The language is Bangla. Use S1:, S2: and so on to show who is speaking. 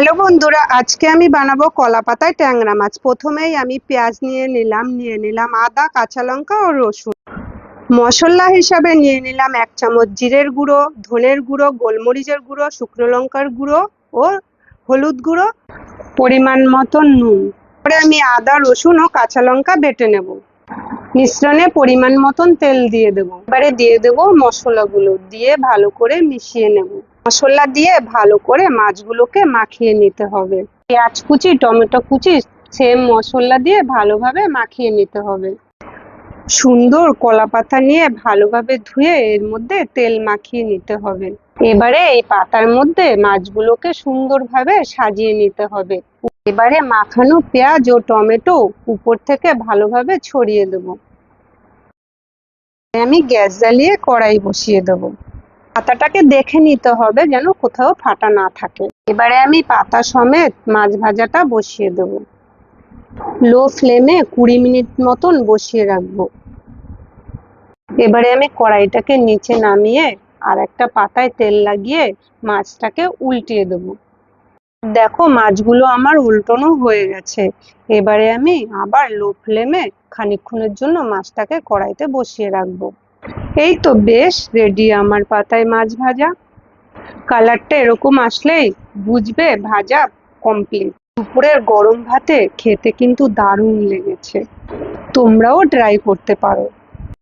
S1: হ্যালো বন্ধুরা, আজকে আমি বানাবো কলা পাতায় ট্যাংরা মাছ। প্রথমেই আমি পেঁয়াজ নিয়ে নিলাম নিয়ে নিলাম আদা, কাঁচা লঙ্কা ও রসুন। মশলা হিসাবে নিয়ে নিলাম এক চামচ জিরের গুঁড়ো, ধনের গুঁড়ো, গোলমরিচের গুঁড়ো, শুকনো লঙ্কার গুঁড়ো ও হলুদ গুঁড়ো। পরিমাণ মতো নুন। পরে আমি আদা, রসুন ও কাঁচা লঙ্কা বেটে নেব। মিশ্রণে পরিমাণ মতন তেল দিয়ে দেবো। এবারে দিয়ে দেবো মশলাগুলো, দিয়ে ভালো করে মিশিয়ে নেব। মশলা দিয়ে ভালো করে মাছগুলোকে মাখিয়ে নিতে হবে। পেঁয়াজ কুচি, টমেটো কুচি সেম মশলা দিয়ে ভালোভাবে মাখিয়ে নিতে হবে। সুন্দর কলা পাতা নিয়ে ভালোভাবে ধুয়ে এর মধ্যে তেল মাখিয়ে নিতে হবে। এবারে এই পাতার মধ্যে মাছগুলোকে সুন্দরভাবে সাজিয়ে নিতে হবে। এবারে মাখানো পেঁয়াজ ও টমেটো উপর থেকে ভালোভাবে ছড়িয়ে দেব। আমি গ্যাস জ্বালিয়ে কড়াই বসিয়ে দেব। পাতাটাকে দেখে নিতে হবে যেন কোথাও ফাটা না থাকে। এবারে আমি পাতা সমেত মাছ ভাজাটা বসিয়ে দেব। লো ফ্লেমে কুড়ি মিনিট মতন বসিয়ে রাখব। এবারে আমি কড়াইটাকে নিচে নামিয়ে আর একটা পাতায় তেল লাগিয়ে মাছটাকে উল্টিয়ে দেবো। দেখো মাছগুলো আমার উল্টানো হয়ে গেছে। এবারে আমি আবার লো ফ্লেমে খানিকক্ষণের জন্য মাছটাকে কড়াইতে বসিয়ে রাখব। এই তো বেশ রেডি আমার পাতায় মাছ ভাজা। কালারটা এরকম আসলেই বুঝবে ভাজা কমপ্লিট। দুপুরের গরম ভাতে খেতে কিন্তু দারুণ লেগেছে। তোমরাও ট্রাই করতে পারো।